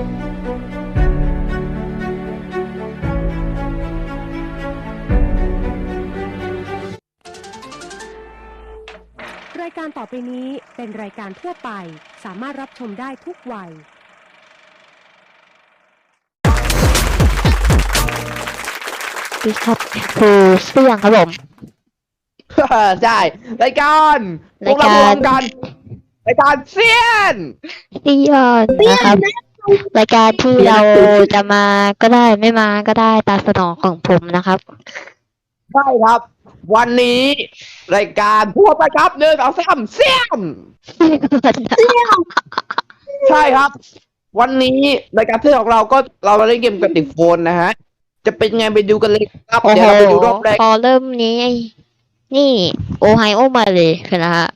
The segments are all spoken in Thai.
รายการต่อไปนี้เป็นรายการทั่วไป สามารถรับชมได้ทุกวัยดีครับคือเสี่ยงครับผม ใช่รายการพวกเรารายการรวมกันรายการเซียนเสี่ยงนะครับ รายการที่เราจะมาก็ได้ไม่มาก็ได้ตามสนองของผมนะครับ ใช่ครับ วันนี้รายการทั่วไปครับหนึ่งสองสามเซียนใช่ครับ วันนี้รายการเซียนของเราก็เรามาเล่นเกมกับติดโฟนนะฮะ จะเป็นไงไปดูกันเลยครับโอ้เดี๋โหยวเราไปดูรอบแรกพอเริ่มนี้ นี่ โอไฮโอมาเลยนะฮะ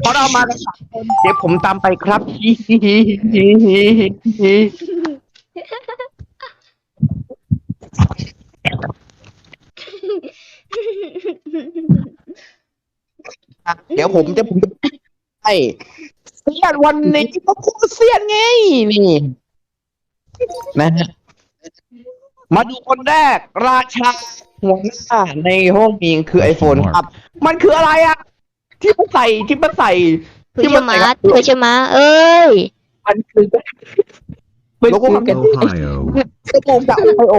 เพราะเรามากันสามคนเดี๋ยวผมตามไปครับเดี๋ยวผมจะผมจะใช่เซียนวันนี้ก็คู่เซียนไงนี่นะฮะมาดูคนแรก ราชาหัวหน้าในห้องนี้คือ iPhone ครับ มันคืออะไรอะ ที่มาใส่ที่มาใส่เพื่ที่อมาชใส่มากับเพื่อชมาเอ้ยมันคือมันคือกัน Ohio. กระโปรงจากไอโอ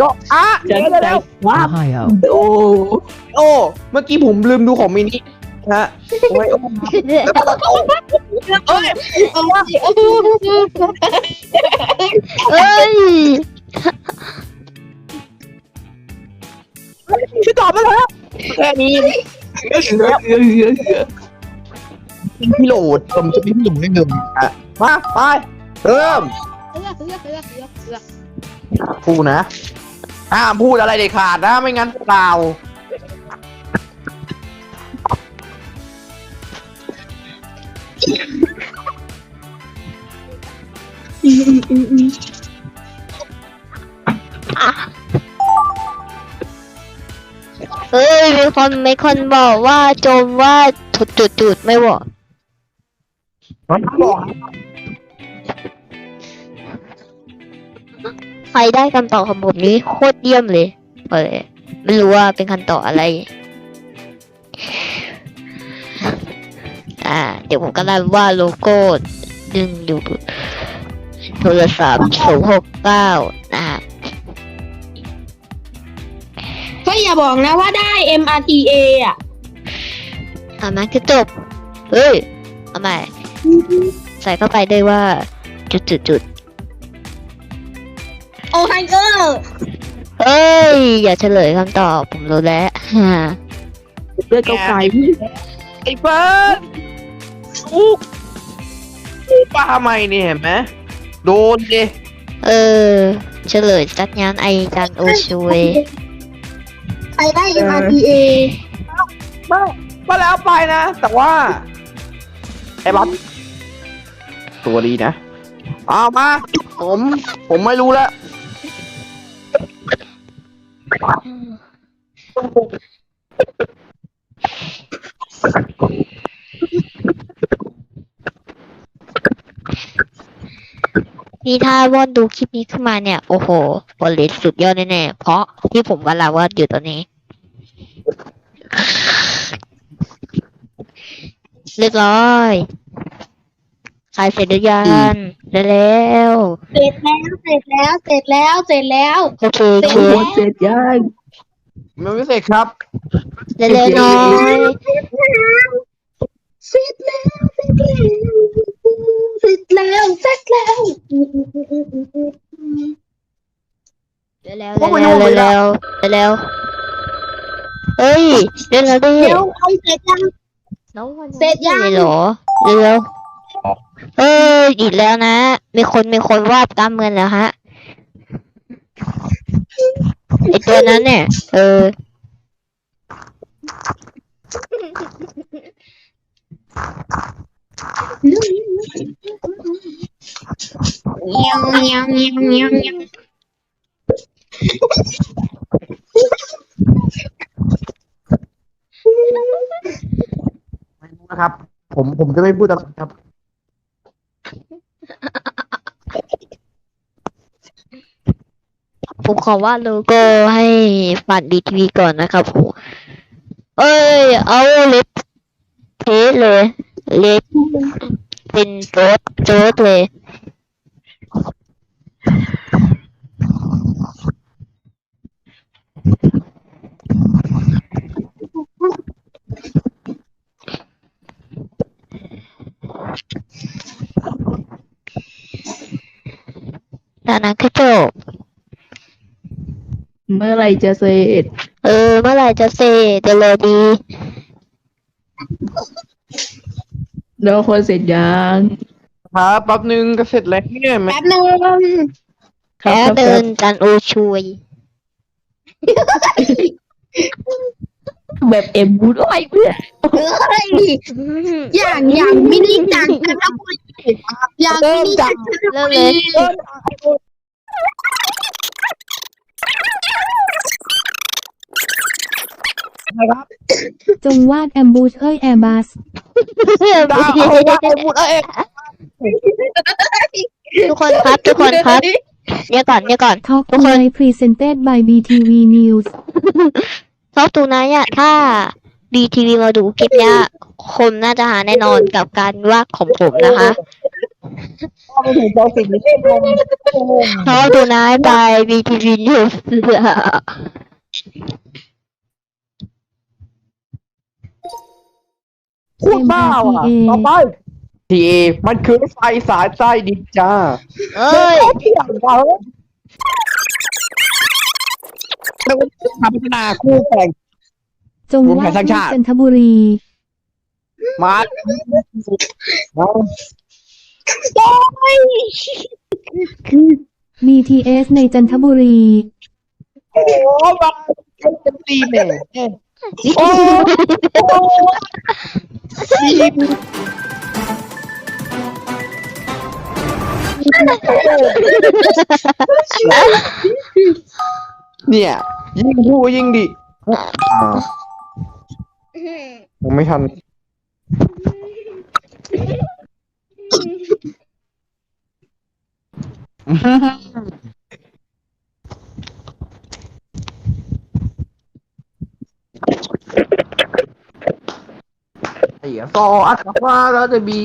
ก็อะเดี๋ยวเดี๋ยวเดี๋ยว Ohio. โอ้โอ้เมื่อกี้ผมลืมดูของมินินะ ฮะโอ้ยโอ้แล้วก็โอ้ยเอ้ยช่วยตอบมาแล้วแค่นี้พี่โหลดผมจะมีพี่โหลดให้หนึ่งอะมาไปเริ่มพูดนะห้ามพูดอะไรเด็ดขาดนะไม่งั้นเปล่า เอ้ยมีคนมีคนบอกว่าโจมว่าจุดจุดจุดไม่บอกมันบอกใครได้คำตอบของผมนี้โคตรเยี่ยมเลยเออไม่รู้ว่าเป็นคำตอบอะไร อ่า เดี๋ยวผมก็ได้ว่าโลโก้ดึงอยู่ โทรศัพท์ศูนย์หกเก้านะฮะก็อย่าบอกนะว่าได้ MRTA อะอ่ามันคือจบ เฮ้ย เอาใหม่ ใส่เข้าไปด้วยว่า จุดจุดจุดโอไฮเออร์เอ้ย อย่าเฉลยคำตอบ ผมรู้แล้วฮ่าเลือดเก่าๆพี่ไอ้เฟิร์สลูกลูกป้าทำไมเนี่ยเห็นไหม โดนดิ เออ เฉลยจัดงานไอจันโอช่วยใครได้ MRTA มามาแล้วไปนะ แต่ว่า ไอ้บ๊อบตัวดีนะเอามา ผม ผมไม่รู้แล้ว นี่ถ้าวอนดูคลิปนี้ขึ้นมาเนี่ย โอ้โหบอลเลสสุดยอดแน่ๆเพราะที่ผมกำลังวาดอยู่ตอนนี้เรียบร้อยขายเสร็จหรือยังได้แล้วเสร็จแล้วเสร็จแล้วเสร็จแล้วเสร็จแล้ว โอเคโอเคเสร็จยังมันไม่เสร็จครับเร็วๆหน่อย เสร็จแล้วเสร็จแล้ว เสร็จแล้วเสร็จแล้วเร็วๆเร็วๆเร็วๆเร็วๆเฮ้ยเร็วๆดิเดี๋ยวเอาเสร็จยังน้องวันเสร็จยังไม่เหรอเร็วๆเอ้ยอีกแล้วนะ มีคนมีคนวาดกล้ามเงินแล้วฮะไอตัวนั้นเนี่ย เออ งี้ยเงี้ยเงี้ยเงี้ยเงี้ยไม่รู้นะครับ ผมผมจะไม่พูดอะไรครับ ผมขอวาดโลโก้ให้ฝันดีทีวีก่อนนะครับผม เอ้ย เอาเล็บเทสเลย เล็บเป็นโจ๊ดโจ๊ดเลย จากนั้นก็จบ เมื่อไหรจะเสร็จ เออ เมื่อไหร่จะเสร็จเร็วๆดีแล้วคนเสร็จยังครับแป๊บนึงก็เสร็จแล้วเนี่ยแม่แป๊บนึงครัแล้บวครับเดิครันบจันโอชุยแบบเอ็มบูดโอ้ยเพื่อน เฮ้ยอย่างอย่างมินิจังจันทบุรีอย่างมินิจังจันทเริ่บุมเลรียจงวาดแอมบูชเอ้ยแอร์บัสดาวเอาว่าไอ้พูดเอ้ยทุกคนครับทุกคนครับเดี๋ยวก่อนเดี๋ยวก่อนท็อกไนท์พรีเซนเต็ด by BTV News ชอบตูนะเนี่ยถ้า BTV มาดูคลิปเนี้ยคนน่าจะหาแน่นอนกับการวาดของผมนะคะไม่ถึงใจสิ่งนี้ชอบตูนะบาย BTV News พูดบ้าว่ะต่อไปทีเอมันคือไฟสายใต้ดินจ้าเอ้ยที่อย่างเราแล้วก็ทำพัฒนาคู่แข่ง จงรวมวาไทดยสร้างชาติจันทบุรี มาเอา BTS ในจันทบุรี โอ้มาเป็นตีแม่โอ้เนี่ย ยิ่งพูดยิ่งดี ผมไม่ทัน เสียซออัตมาแล้วจะมี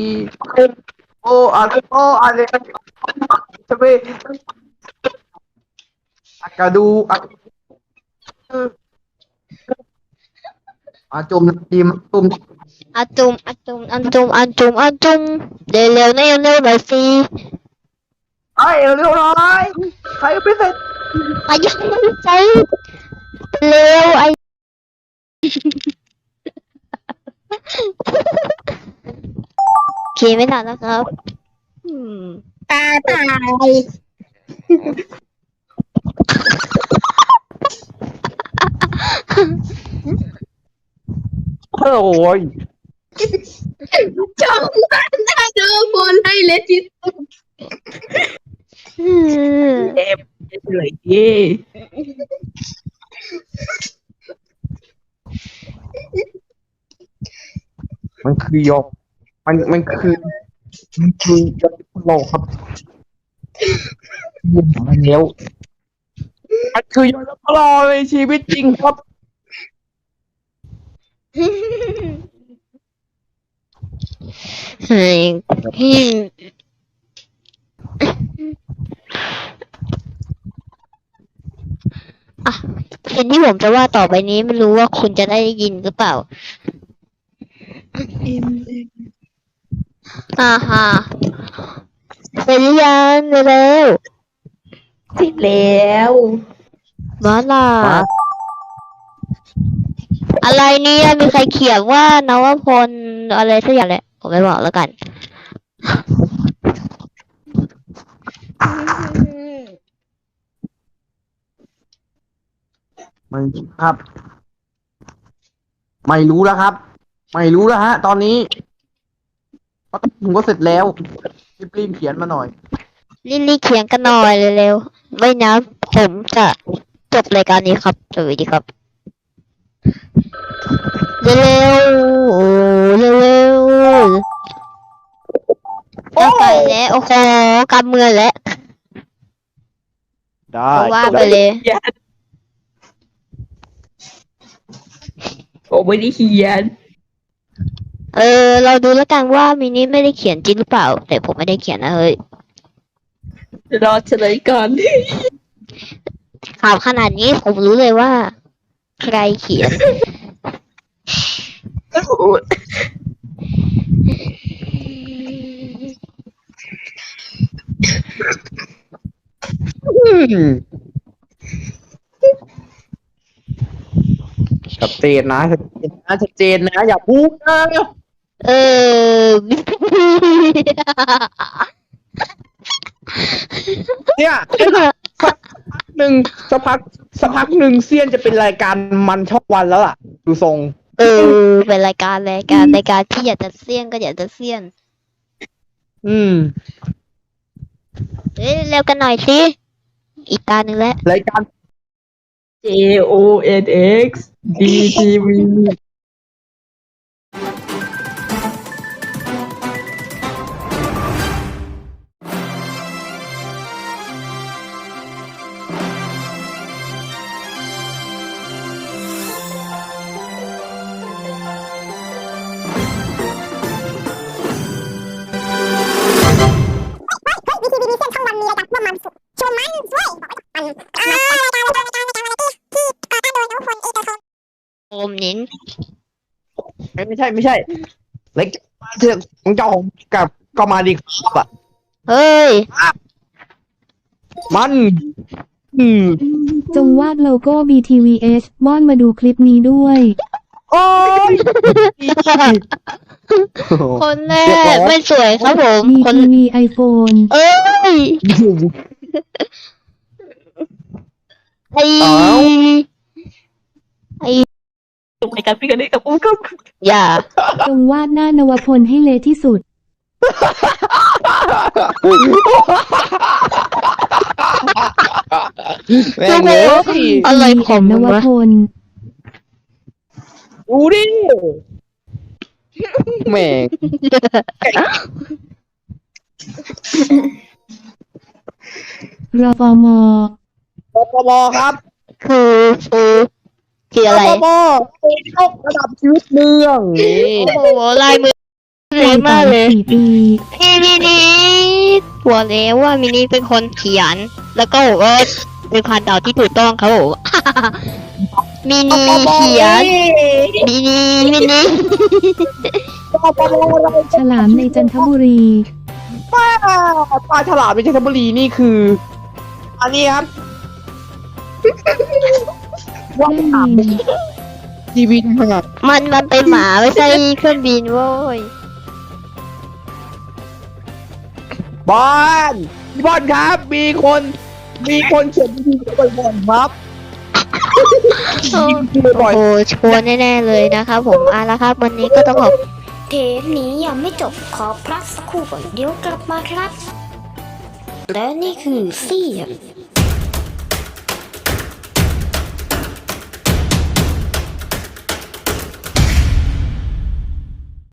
โออัตโออะไรจะไปอากาดูอัก อาจุมดีมตุมอาจุมอาจุมอันจุมอันจุมอันจุมเร็วเร็วๆนะเร็วๆหน่อยสิไอ้เร็วหน่อยใครไปเสร็จอายุใจเร็วไอโอเคไม่ทันแล้วครับอืมตาตาย โอ้ยจงมันหน้าเดิมบนให้เล็ที่สุดอืมเลยเย่มันคือยก มันมันคือมันคือยกโลกครับมันมาแล้วมันคือยกโลกในชีวิตจริงครับ เฮ้ ยอืมอะสิ่งที่ผมจะว่าต่อไปนี้ไม่รู้ว่าคุณจะได้ยินหรือเปล่าอ่าฮะเสร็จหรือยังเร็วเสร็จแล้วๆมาล่ะมาอะไรเนี่ยมีใครเขียนว่านวพลอะไรสักอย่างแหละ ผมไม่บอกแล้วกัน ไม่ครับ ไม่รู้แล้วครับ ไม่รู้แล้วฮะ ตอนนี้เพราะผมก็เสร็จแล้วรีบๆเขียนมาหน่อย รีบๆเขียนกันหน่อยเร็วๆไม่นะผผมจะจบรายการนี้ครับสวัสดีครับ เร็วๆ เร็วๆจะไปแล้วโอ้โหกำมือแล้วได้ว่าไปเลย ผมไม่ได้เขียน เออ เราดูแล้วกันว่ามินิไม่ได้เขียนจริงหรือเปล่า แต่ผมไม่ได้เขียนนะเฮ้ย รอเฉลยก่อน ข่าวขนาดนี้ผมรู้เลยว่า ใครเขียน อืม ชัดเจนนะชัดเจนนะชัดเจนนะ อย่าพูดนะเออ เนี่ยหนึ่งสักพักสักพักหนึ่งเซียนจะเป็นรายการมันช่องวันแล้วล่ะ ดูทรงเออ เป็นรายการรายการรายการที่อยากจะเสี่ยงก็อยากจะเสี่ยง อืม เฮ้ยเร็วกันหน่อยสิ อีกตาหนึ่งแล้ว รายการ J O N X D T V นินไม่ใช่ไม่ใช่รายการเถอะของเจ้าของกับก็มาดีครับอะเฮ้ย มัน อืมจงวาดโลโก้ BTVS ม่อนมาดูคลิปนี้ด้วย โอ้ยคนแรเรียบร้กอยไม่สวยครับผม คน BTV iPhone เอ้ยไอ อ้าวจบรายการพี่กันได้กับอุ้มก็อย่า จงวาดหน้านวพลให้เละที่สุด แม่งเลยอะไรของนมึงววะ พล ดูดิแม่งรฟมปปบครับ คือคือ คืออะไรปปบยกระดับชีวิตเมืองโอ้โหลายมือเลยมากเลยสี่ปีพี่มินิหัวแล้วว่ามินิเป็นคนเขียน แล้วก็บอกว่าเป็นความเดาที่ถูกต้องครับผม มินิเขียน มินิมินิปปบอะไรฉลามในจันทบุรี ป้าปลาฉลามในจันทบุรีนี่คือ อันนี้ครับ ว่าเครื่องถามบินทีวีทางมันมันเป็นหมาไม่ใช่เครื่องบินโว้ยบอลบอลครับ มีคน มีคนเขียนทีวีบ่อยๆครับบ่อยโอ้โหชัวร์แน่ๆเลยนะครับผมอะแล้วครับ วันนี้ก็ต้องขอบเทปนี้ยังไม่จบขอพักสักครู่ก่อนเดี๋ยวกลับมาครับ และนี่คือเสียง